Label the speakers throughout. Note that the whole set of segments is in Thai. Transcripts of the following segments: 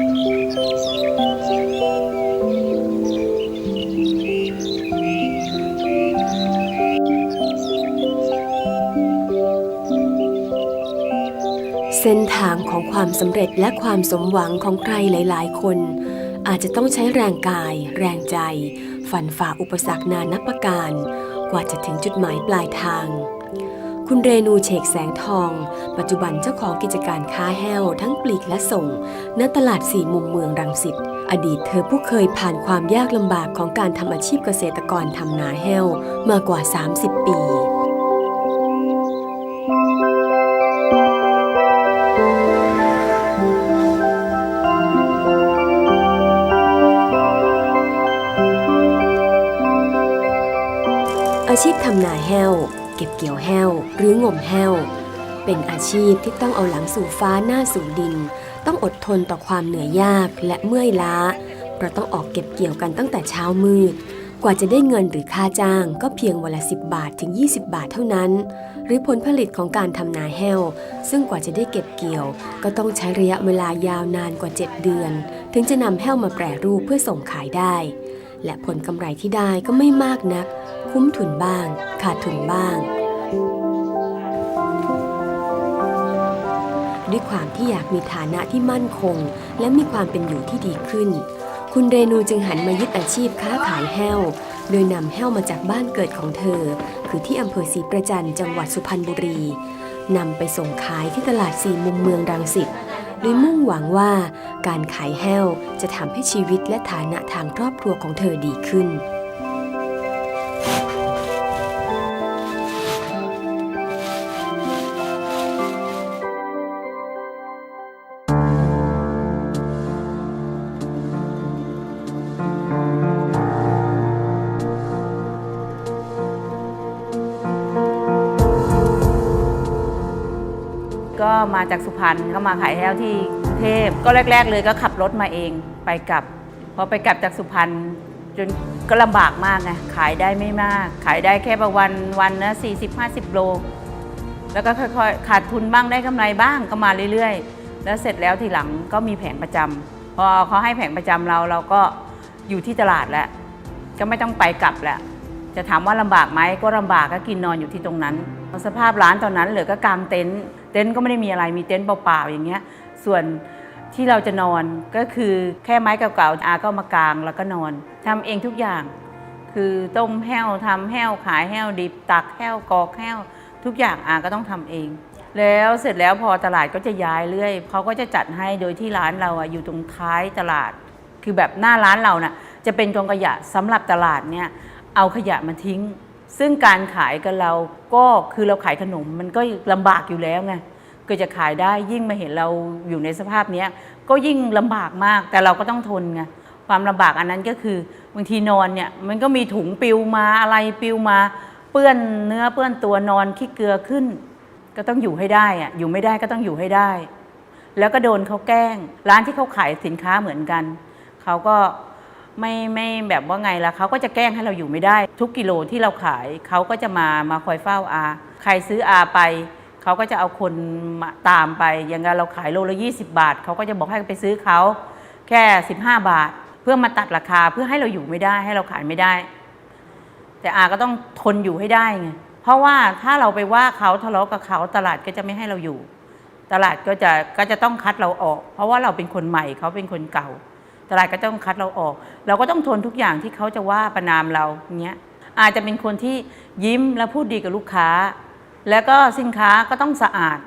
Speaker 1: เส้นทางของความสำเร็จและความสมหวังของใครหลาย ๆ คน อาจจะต้องใช้แรงกาย แรงใจ ฝันฝ่าอุปสรรคนานับประการ กว่าจะถึงจุดหมายปลายทาง คุณเรนูเชกแสงทอง ปัจจุบันเจ้าของกิจการค้าแห้วทั้งปลีกและส่ง ณ ตลาดสี่มุมเมืองรังสิต อดีตเธอผู้เคยผ่านความยากลำบากของการทำอาชีพเกษตรกรทำนาแห้วมากว่า 30 ปี แห้ว เป็นอาชีพที่ต้องเอาหลังสู่ฟ้าหน้าสู่ดิน ต้องอดทนต่อความเหนื่อยยากและเมื่อยล้าเพราะต้องออกเก็บเกี่ยวกันตั้งแต่เช้ามืด กว่าจะได้เงินหรือค่าจ้างก็เพียงวันละ10 บาทถึง 20 บาทเท่านั้น หรือผลผลิตของการทำนาแห้ว ซึ่งกว่าจะได้เก็บเกี่ยว ก็ต้องใช้ระยะเวลายาวนานกว่า 7 เดือน ถึงจะนำแห้วมาแปรรูปเพื่อส่งขายได้ และผลกำไรที่ได้ก็ไม่มากนัก คุ้มทุนบ้าง ขาดทุนบ้าง ด้วยความที่อยากมีฐานะที่มั่นคง และมีความเป็นอยู่ที่ดีขึ้น คุณเรนูจึงหันมายึดอาชีพค้าขายแห้ว โดยนำแห้วมาจากบ้านเกิดของเธอ คือที่อำเภอศรีประจันจังหวัดสุพรรณบุรีนำไปส่งขายที่ตลาดสี่มุมเมืองรังสิตโดยมุ่งหวังว่าการขายแห้วจะทำให้ชีวิตและฐานะทางครอบครัวของเธอดีขึ้น
Speaker 2: ก็มาจากสุพรรณก็มาขายแห้วที่กรุงเทพก็แรก ๆ เลยก็ขับรถมาเองไปกลับพอไปกลับจากสุพรรณจนก็ลำบากมากไงขายได้ไม่มาก ขายได้แค่ประวันวันนะ40 50โล แล้วก็ค่อยๆขาดทุนบ้างได้กำไรบ้างก็มาเรื่อยๆ แล้วเสร็จแล้วทีหลังก็มีแผงประจำพอเขาให้แผงประจำเราเราก็อยู่ที่ตลาดแล้ว ก็ไม่ต้องไปกลับแล้วจะถามว่าลำบากไหมก็ลำบากก็กินนอนอยู่ที่ตรงนั้น สภาพร้านตอนนั้นเหลือก็กางเต็นท์ เต็นท์ก็ไม่ได้มีอะไรมีเต็นท์เปล่าๆอย่างเงี้ย ส่วนที่เราจะนอนก็คือแค่ไม้เก่าๆอาก็มากางแล้วก็นอนทำเองทุกอย่าง คือต้มแห้วทำแห้วขายแห้วดิบตักแห้วกอกแห้ว ทุกอย่างอาก็ต้องทำเอง แล้วเสร็จแล้วพอตลาดก็จะย้ายเรื่อยเขาก็จะจัดให้โดยที่ร้านเราอะอยู่ตรงท้ายตลาด คือแบบหน้าร้านเราน่ะจะเป็นกองขยะสำหรับตลาดเนี่ยเอาขยะมาทิ้ง ซึ่งการขายกับเราก็คือเราขายขนมมันก็ลำบากอยู่แล้วไงก็จะขายได้ยิ่งมาเห็นเราอยู่ในสภาพเนี้ยก็ยิ่งลำบากมากแต่เราก็ต้องทนไงความลำบากอันนั้นก็คือบางทีนอนเนี่ยมันก็มีถุงปิวมาอะไรปิวมา เปื้อนเนื้อเปื้อนตัวนอนขี้เกลือขึ้น ก็ต้องอยู่ให้ได้อะอยู่ไม่ได้ก็ต้องอยู่ให้ได้ แล้วก็โดนเขาแกล้ง ร้านที่เขาขายสินค้าเหมือนกันเขาก็ ไม่ไม่แบบว่าไงละเขาก็จะแกล้งให้เราอยู่ไม่ได้ ทุกกิโลที่เราขายเขาก็จะมามาคอยเฝ้าอาใครซื้ออาไปเขาก็จะเอาคนมาตามไป อย่างเราขายโลละ 20 บาทเขาก็จะบอกให้ไปซื้อเขาแค่ 15 บาท เพื่อมาตัดราคาเพื่อให้เราอยู่ไม่ได้ให้เราขายไม่ได้ แต่อาก็ต้องทนอยู่ให้ได้ไงเพราะว่าถ้าเราไปว่าเขาทะเลาะกับเขาตลาดก็จะไม่ให้เราอยู่ ตลาดก็จะก็จะต้องคัดเราออก เพราะว่าเราเป็นคนใหม่เขาเป็นคนเก่า ตลาดก็ต้องคัดเราออก เราก็ต้องทนทุกอย่างที่เขาจะว่าประนามเราเงี้ยอาจจะเป็นคนที่ยิ้มและพูดดีกับลูกค้า แล้วก็สินค้าก็ต้องสะอาด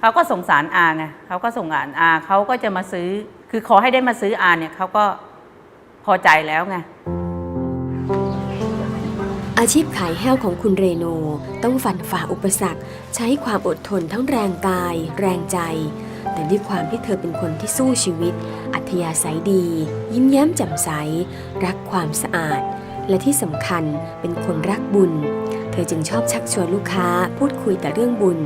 Speaker 2: เขาก็สงสารอาไงเขาก็ส่งอ่านอาเขาก็จะมาซื้อ คือขอให้ได้มาซื้ออาเนี่ยเขาก็พอใจแล้วไง
Speaker 1: อาชีพขายแห้วของคุณเรโน ต้องฝันฝ่าอุปสรรค ใช้ความอดทนทั้งแรงกาย แรงใจ แต่ด้วยความที่เธอเป็นคนที่สู้ชีวิต อัธยาศัยดี ยิ้มแย้มแจ่มใส รักความสะอาด และที่สำคัญเป็นคนรักบุญ เธอจึงชอบชักชวนลูกค้าพูดคุยแต่เรื่องบุญ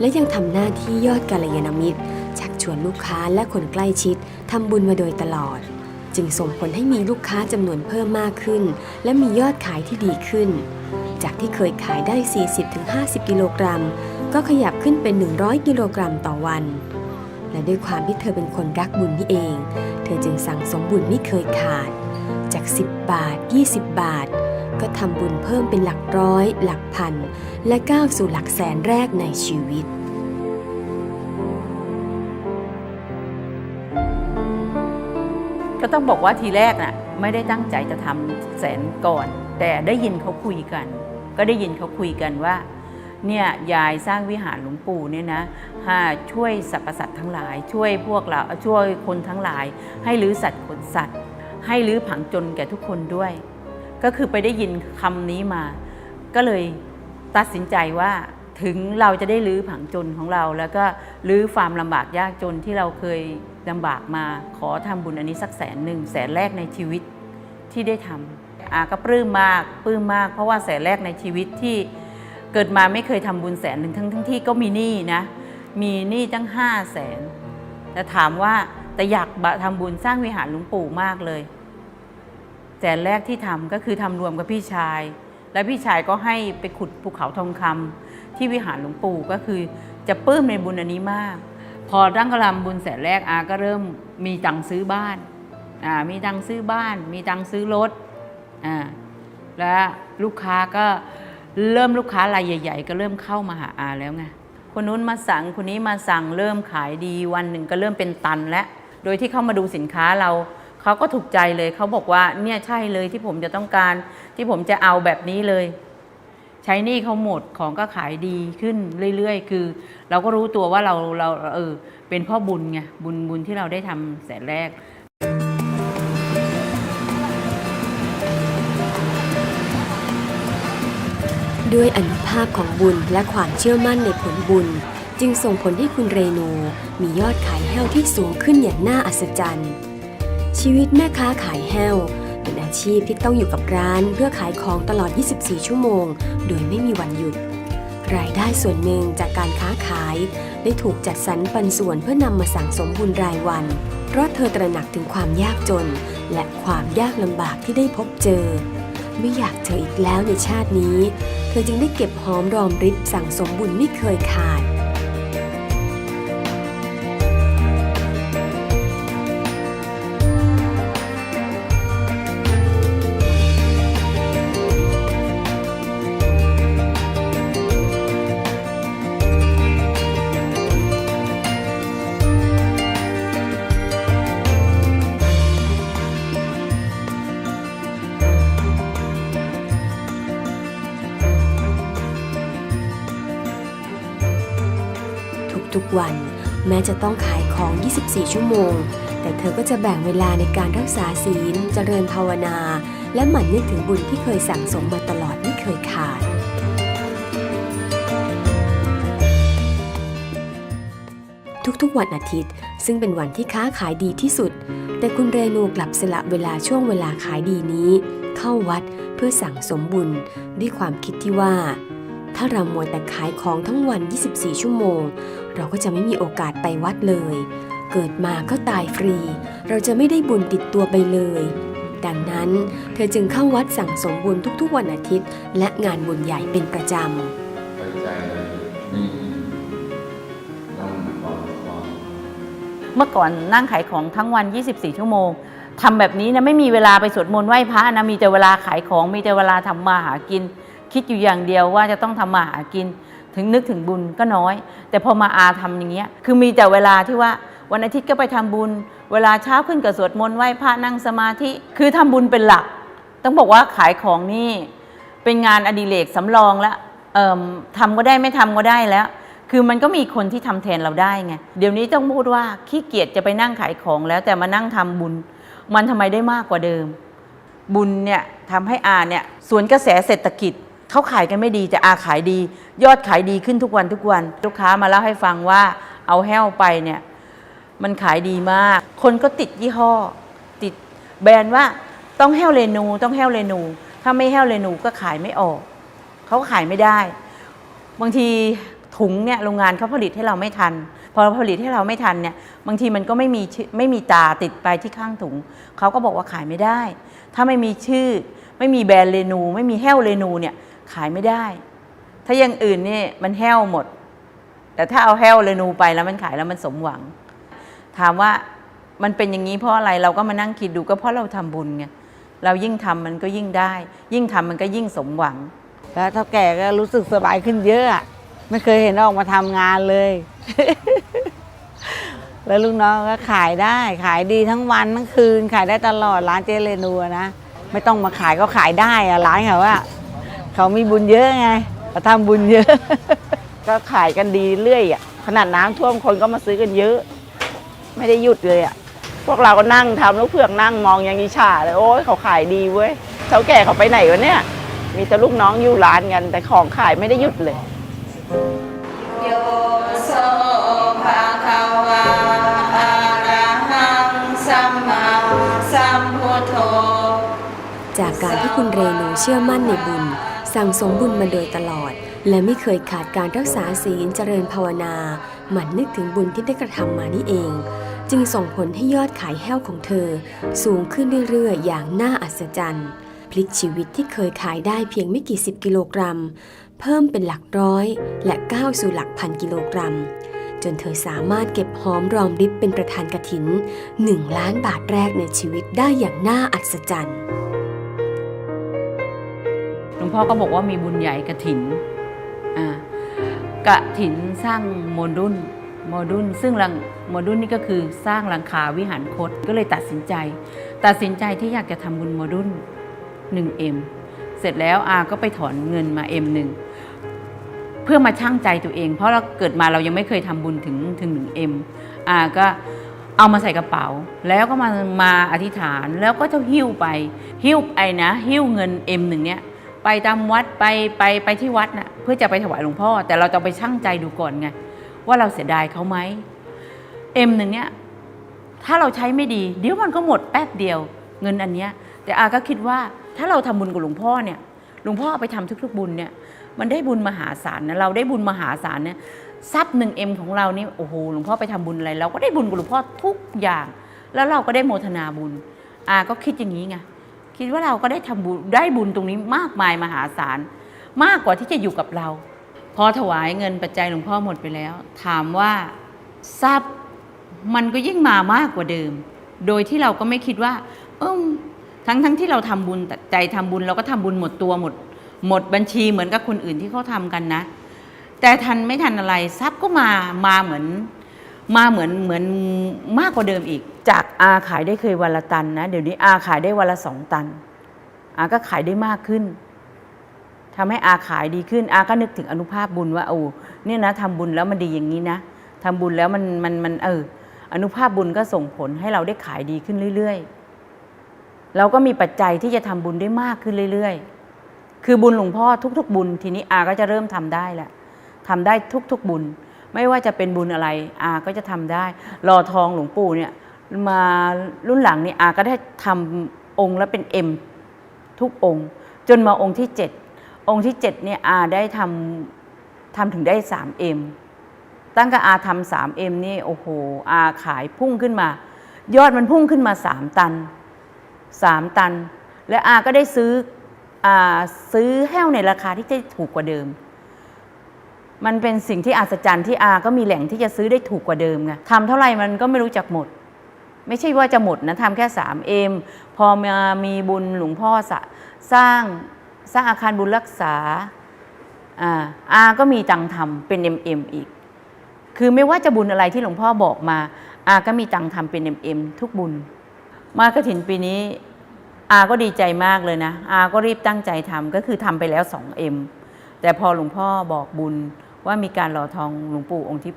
Speaker 1: และยังทำหน้าที่ยอดกาลยานมิตร ชักชวนลูกค้าและคนใกล้ชิดทำบุญมาโดยตลอด จึงส่งผลให้มีลูกค้าจำนวนเพิ่มมากขึ้น และมียอดขายที่ดีขึ้น จากที่เคยขายได้ 40-50 กิโลกรัมก็ขยับขึ้นเป็น 100 กิโลกรัมต่อวัน และด้วยความที่เธอเป็นคนรักบุญนี่เอง เธอจึงสั่งสมบุญไม่เคยขาด จาก 10 บาท 20 บาท ก็ทำบุญเพิ่มเป็นหลักร้อย หลักพัน และก้าวสู่หลักแสนแรกในชีวิต
Speaker 2: ก็ต้องบอกว่าทีแรกน่ะไม่ได้ตั้งใจจะทำแสนก่อน แต่ได้ยินเขาคุยกัน ก็ได้ยินเขาคุยกันว่า เนี่ยยายสร้างวิหารหลวงปู่เนี่ยนะให้ช่วยสรรพสัตว์ทั้งหลาย ช่วยพวกเราช่วยคนทั้งหลาย ให้ลื้อสัตว์ขนสัตว์ ให้ลื้อผังจนแก่ทุกคนด้วย ก็คือไปได้ยินคำนี้มา ก็เลยตัดสินใจว่าถึงเราจะได้ลื้อผังจนของเรา แล้วก็ลื้อความลำบากยากจนที่เราเคยลำบากมาขอทำบุญอันนี้สักแสนหนึ่งแสนแรกในชีวิตที่ได้ทำอาก็ปลื้มมากปลื้มมาก เพราะว่าแสนแรกในชีวิตที่ เกิดมาไม่เคยทำบุญแสนหนึ่งทั้งทั้งที่ก็มีหนี้นะ มีหนี้ตั้งห้าแสนแต่ถามว่าแต่อยากทำบุญสร้างวิหารหลวงปู่มากเลยแสนแรกที่ทำก็คือทำรวมกับพี่ชาย และพี่ชายก็ให้ไปขุดภูเขาทองคำที่วิหารหลวงปู่ก็คือจะปลื้มในบุญอันนี้มาก พอตั้งกระลำบุญแสนแรกอาก็เริ่มมีตังซื้อบ้านอ่ามีตังซื้อบ้าน มีตังซื้อรถอ่าและลูกค้าก็ เริ่มลูกค้ารายใหญ่ ๆ ก็เริ่มเข้ามาหาอาแล้วไงคนนู้นมาสั่งคนนี้มาสั่งเริ่มขายดีวันหนึ่งก็เริ่มเป็นตันแล้วโดยที่เข้ามาดูสินค้าเราเขาก็ถูกใจเลยเขาบอกว่าเนี่ยใช่เลยที่ผมจะต้องการที่ผมจะเอาแบบนี้เลย ใช้หนี่เขาหมดของก็ขายดีขึ้นเรื่อยๆ คือ เราก็รู้ตัวว่าเราเราเออเป็นพ่อบุญไงบุญบุญที่เราได้ทำแสนแรก
Speaker 1: ด้วยอนุภาพของบุญและความเชื่อมั่นในผลบุญ จึงส่งผลให้คุณเรโนมียอดขายแห้วที่สูงขึ้นอย่างน่าอัศจรรย์ ชีวิตแม่ค้าขายแห้ว เป็นอาชีพที่ต้องอยู่กับร้านเพื่อขายของตลอด 24 ชั่วโมง โดยไม่มีวันหยุด รายได้ส่วนหนึ่งจากการค้าขาย ได้ถูกจัดสรรปันส่วนเพื่อนำมาสั่งสมบุญรายวัน เพราะเธอตระหนักถึงความยากจน และความยากลำบากที่ได้พบเจอ ไม่อยากเจออีกแล้วในชาตินี้ เธอจึงได้เก็บหอมรอมริบสั่งสมบุญไม่เคยขาด ทุกวัน แม้จะต้องขายของ 24 ชั่วโมง แต่เธอก็จะแบ่งเวลาในการรักษาศีล เจริญภาวนา และหมั่นนึกถึงบุญที่เคยสั่งสมมาตลอดไม่เคยขาดทุกๆวันอาทิตย์ ซึ่งเป็นวันที่ค้าขายดีที่สุด แต่คุณเรนูกลับสละเวลาช่วงเวลาขายดีนี้ เข้าวัดเพื่อสั่งสมบุญ ด้วยความคิดที่ว่า ถ้าเรามัวแต่ขายของทั้งวัน 24 ชั่วโมง เราก็จะไม่มีโอกาสไปวัดเลย เกิดมาก็ตายฟรี เราจะไม่ได้บุญติดตัวไปเลย ดังนั้น เธอจึงเข้าวัดสั่งสมบุญทุกๆวันอาทิตย์ และงานบุญใหญ่เป็นประจำ
Speaker 3: ไปใจนี่ต้องบอกบอก
Speaker 2: เมื่อก่อนนั่งขายของทั้งวัน 24 ชั่วโมงทำแบบนี้นะไม่มีเวลาไปสวดมนต์ไหว้พระนะมีแต่เวลาขายของมีแต่เวลาทำมาหากิน คิดอยู่อย่างเดียวว่าจะต้องทำมาหากิน ถึงนึกถึงบุญก็น้อย แต่พอมาอาทำอย่างเงี้ยคือมีแต่เวลาที่ว่าวันอาทิตย์ก็ไปทำบุญ เวลาเช้าขึ้นก็สวดมนต์ไหว้พระนั่งสมาธิคือทำบุญเป็นหลัก ต้องบอกว่าขายของนี่เป็นงานอดิเรกสำรองแล้วเอ่มทำก็ได้ไม่ทำก็ได้แล้ว คือมันก็มีคนที่ทำแทนเราได้ไงเดี๋ยวนี้ต้องพูดว่าขี้เกียจจะไปนั่งขายของแล้วแต่มานั่งทำบุญ มันทำไมได้มากกว่าเดิม บุญเนี่ยทำให้อาเนี่ยสวนกระแสเศรษฐกิจ เขาขายกันไม่ดีแต่อาขายดี ยอดขายดีขึ้นทุกวันทุกวัน ลูกค้ามาเล่าให้ฟังว่าเอาแห้วไปเนี่ยมันขายดีมาก คนก็ติดยี่ห้อ ติดแบรนด์ว่าต้องแห้วเรนู ต้องแห้วเรนู ถ้าไม่แห้วเรนูก็ขายไม่ออก เขาก็ขายไม่ได้ บางทีถุงเนี่ยโรงงานเขาผลิตให้เราไม่ทัน พอผลิตให้เราไม่ทันเนี่ยบางทีมันก็ไม่มีไม่มีตาติดไปที่ข้างถุง เขาก็บอกว่าขายไม่ได้ ถ้าไม่มีชื่อ ไม่มีแบรนด์เรนู ไม่มีแห้วเรนูเนี่ย ขายไม่ได้ ถ้าอย่างอื่นนี่มันแห้วหมด แต่ถ้าเอาแห้วเรนูไปแล้วมันขายแล้วมันสมหวัง ถามว่ามันเป็นอย่างนี้เพราะอะไรเราก็มานั่งคิดดูก็เพราะเราทำบุญไงเรายิ่งทำมันก็ยิ่งได้ ยิ่งทำมันก็ยิ่งสมหวัง
Speaker 4: แล้วเท่าแก่ก็รู้สึกสบายขึ้นเยอะไม่เคยเห็นออกมาทำงานเลย แล้วลูกน้องก็ขายได้ ขายดีทั้งวันทั้งคืน ขายได้ตลอดร้านเจเรนูอะนะไม่ต้องมาขายก็ขายได้อะร้านเขาว่า เขามีบุญเยอะไงเขาทำบุญเยอะ ก็ขายกันดีเรื่อยอะขนาดน้ำท่วมคนก็มาซื้อกันเยอะ ไม่ได้หยุดเลยอะพวกเราก็นั่งทำลูกเผือกนั่งมองอย่างอิจฉาเลยโอ้ยเขาขายดีเว้ยเท่าแก่เขาไปไหนวะเนี่ย มีแต่ลูกน้องอยู่ร้านกัน แต่ของขายไม่ได้หยุดเลย
Speaker 2: โยโสภะคะวะอะระหังสัมมาสัมพุทโธ
Speaker 1: จากการที่คุณเรนูเชื่อมั่นในบุญ สั่งสมบุญมาโดยตลอด และไม่เคยขาดการรักษาศีลเจริญภาวนา หมั่นนึกถึงบุญที่ได้กระทำมานี่เอง จึงส่งผลให้ยอดขายแห้วของเธอ สูงขึ้นเรื่อยๆ อย่างน่าอัศจรรย์ พลิกชีวิตที่เคยขายได้เพียงไม่กี่สิบกิโลกรัม เพิ่มเป็นหลักร้อย และก้าวสู่หลักพันกิโลกรัม จนเธอสามารถเก็บหอมรอมริบเป็นประธานกฐิน 1 ล้านบาทแรกในชีวิตได้อย่างน่าอัศจรรย์
Speaker 2: พ่อก็บอกว่ามีบุญใหญ่กระถินอ่ากระถินสร้างโมดุลโมดุลซึ่งหลังโมดุลนี่ก็คือสร้างหลังคาวิหารคตก็เลยตัดสินใจ ตัดสินใจที่อยากจะทำบุญโมดุล 1M เสร็จแล้วอาก็ไปถอนเงินมา M หนึ่งเพื่อมาชั่งใจตัวเอง เพราะเราเกิดมาเรายังไม่เคยทำบุญถึงถึง 1M อาก็เอามาใส่กระเป๋า แล้วก็มามาอธิษฐานแล้วก็จะหิ้วไปหิ้วไอ้นะหิ้วเงิน M หนึ่งเนี้ย ไปตามวัดไปไปไปที่วัดนะ่ะเพื่อจะไปถวายหลวงพ่อ แต่เราจะไปชั่งใจดูก่อนไงว่าเราเสียดายเขาไหมเอ็มหนึ่งเนี้ยถ้าเราใช้ไม่ดี เดี๋ยวมันก็หมดแป๊บเดียว เงินอันเนี้ย แต่อาก็คิดว่าถ้าเราทำบุญกับหลวงพ่อเนี่ยหลวงพ่อเอาไปทำทุกๆบุญเนี่ยมันได้บุญมหาศาลนะเราได้บุญมหาศาลเนี่ยทรัพย์หนึ่งเอ็มของเรานี่โอ้โหหลวงพ่อไปทำบุญอะไร เราก็ได้บุญกับหลวงพ่อทุกอย่าง แล้วเราก็ได้โมทนาบุญอาก็คิดอย่างนี้ไง คิดว่าเราก็ได้ทำบุญได้บุญตรงนี้มากมายมหาศาลมากกว่าที่จะอยู่กับเรา พอถวายเงินปัจจัยหลวงพ่อหมดไปแล้ว ถามว่าทรัพย์มันก็ยิ่งมามากกว่าเดิม โดยที่เราก็ไม่คิดว่า เอมทั้งทั้งที่เราทำบุญใจทำบุญเราก็ทำบุญหมดตัวหมด หมดบัญชีเหมือนกับคนอื่นที่เขาทำกันนะ แต่ทันไม่ทันอะไรทรัพย์ก็มามาเหมือน มาเหมือนเหมือนมากกว่าเดิมอีก จากอาขายได้เคยวันละตันนะ เดี๋ยวนี้อาขายได้วันละสองตัน อาก็ขายได้มากขึ้นทำให้อาขายดีขึ้น อาก็นึกถึงอนุภาพบุญว่าโอ้เนี่ยนะทำบุญแล้วมันดีอย่างนี้นะทำบุญแล้วมันมันมันเอออนุภาพบุญก็ส่งผลให้เราได้ขายดีขึ้นเรื่อย ๆ เราก็มีปัจจัยที่จะทำบุญได้มากขึ้นเรื่อย ๆ คือบุญหลวงพ่อทุก ๆ บุญ ทีนี้อาก็จะเริ่มทำได้แหละทำได้ทุก ๆ บุญ ไม่ว่าจะเป็นบุญอะไรอาก็จะทำได้รอทองหลวงปู่เนี่ยมารุ่นหลังนี่อาก็ได้ทำองค์แล้วเป็นเอ็มทุกองค์ จนมาองค์ที่เจ็ดองค์ที่เจ็ดเนี่ยอาได้ทำทำถึงได้สามเอ็มตั้งแต่อาทำสามเอ็มนี่โอ้โหอาขายพุ่งขึ้นมา ยอดมันพุ่งขึ้นมาสามตันสามตัน และอาก็ได้ซื้ออาซื้อแห้วในราคาที่จะถูกกว่าเดิม มันเป็นสิ่งที่อัศจรรย์ที่อาก็มีแหล่งที่จะซื้อได้ถูกกว่าเดิมไงทำเท่าไหร่มันก็ไม่รู้จักหมด ไม่ใช่ว่าจะหมดนะทำแค่สามเอ็มพอมามีบุญหลวงพ่อสะสร้างสร้างอาคารบุญรักษาอาอาก็มีตังทำเป็น MM อีก คือไม่ว่าจะบุญอะไรที่หลวงพ่อบอกมา อาก็มีตังทำเป็น MM ทุกบุญ มากระถินปีนี้ อาก็ดีใจมากเลยนะ อาก็รีบตั้งใจทำก็คือทำไปแล้ว 2M แต่พอหลวงพ่อบอกบุญ ว่ามีการหล่อทองหลวงปู่องค์ที่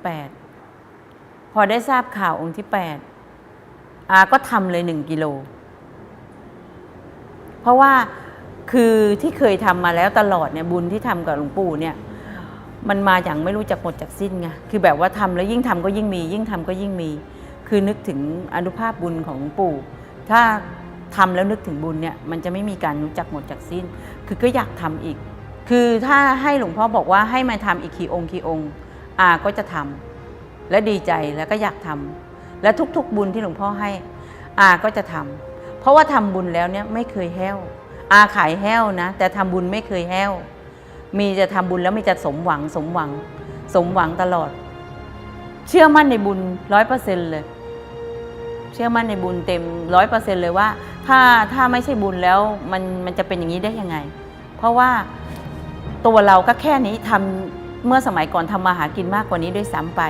Speaker 2: 8 พอได้ทราบข่าวองค์ที่ 8 อาก็ทำเลย 1 กิโล เพราะว่าคือที่เคยทำมาแล้วตลอดเนี่ยบุญที่ทำกับหลวงปู่เนี่ยมันมาอย่างไม่รู้จักหมดจากสิ้นไง คือแบบว่าทำแล้วยิ่งทำก็ยิ่งมี ยิ่งทำก็ยิ่งมี คือนึกถึงอนุภาพบุญของหลวงปู่ ถ้าทำแล้วนึกถึงบุญเนี่ย มันจะไม่มีการรู้จักหมดจากสิ้น คือก็อยากทำอีก คือถ้าให้หลวงพ่อบอกว่าให้มาทำอีกกี่องค์กี่องค์อาก็จะทำและดีใจแล้วก็อยากทำและทุกๆบุญที่หลวงพ่อให้ อาก็จะทำเพราะว่าทำบุญแล้วเนี่ยไม่เคยแห้ว อาขายแห้วนะแต่ทำบุญไม่เคยแห้ว มีจะทำบุญแล้วมีจะสมหวังสมหวัง สมหวังตลอด เชื่อมั่นในบุญร้อยเปอร์เซ็นต์เลย เชื่อมั่นในบุญเต็มร้อยเปอร์เซ็นต์เลยว่า ถ้าถ้าไม่ใช่บุญแล้วมันมันจะเป็นอย่างนี้ได้ยังไง เพราะว่า ตัวเราก็แค่นี้ทำเมื่อสมัยก่อนทำมาหากินมากกว่านี้ด้วยซ้ำไป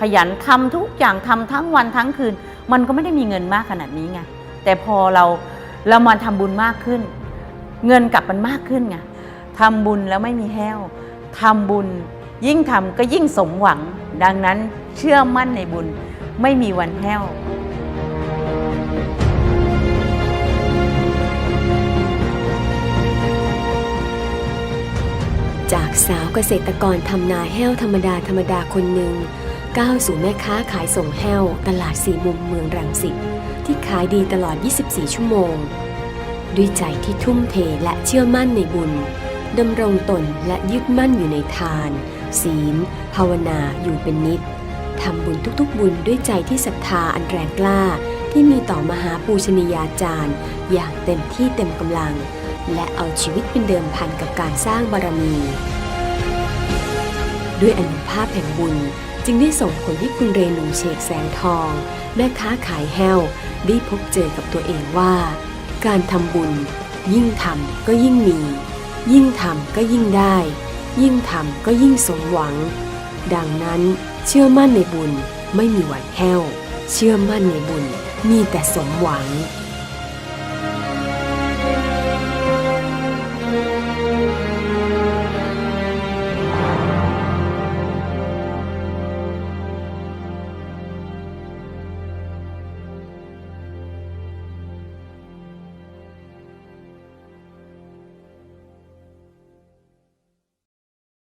Speaker 2: ขยันทำทุกอย่างทำทั้งวันทั้งคืน มันก็ไม่ได้มีเงินมากขนาดนี้ไงแต่พอเราเรามาทำบุญมากขึ้น เงินกลับมันมากขึ้นไงทำบุญแล้วไม่มีแห้วทำบุญยิ่งทำก็ยิ่งสมหวัง ดังนั้นเชื่อมั่นในบุญไม่มีวันแห้ว
Speaker 1: จากสาวเกษตรกรทำนาแห้วธรรมดาธรรมดาคนหนึ่งก้าวสู่แม่ค้าขายส่งแห้วตลาดสี่มุมเมืองรังสิตที่ขายดีตลอด 24 ชั่วโมง ด้วยใจที่ทุ่มเทและเชื่อมั่นในบุญดำรงตนและยึดมั่นอยู่ในทาน ศีล ภาวนาอยู่เป็นนิดทำบุญทุกๆบุญด้วยใจที่ศรัทธาอันแรงกล้าที่มีต่อมหาปูชนียาจารย์ อย่างเต็มที่เต็มกำลัง และเอาชีวิตเป็นเดิมพันกับการสร้างบารมี ด้วยอนุภาพแห่งบุญจึงได้ส่งผลให้คุณเรนูเชกแสงทองแม่ค้าขายแห้วได้พบเจอกับตัวเองว่า การทำบุญ ยิ่งทำก็ยิ่งมี ยิ่งทำก็ยิ่งได้ ยิ่งทำก็ยิ่งสมหวัง ดังนั้นเชื่อมั่นในบุญไม่มีวันแห้ว เชื่อมั่นในบุญมีแต่สมหวัง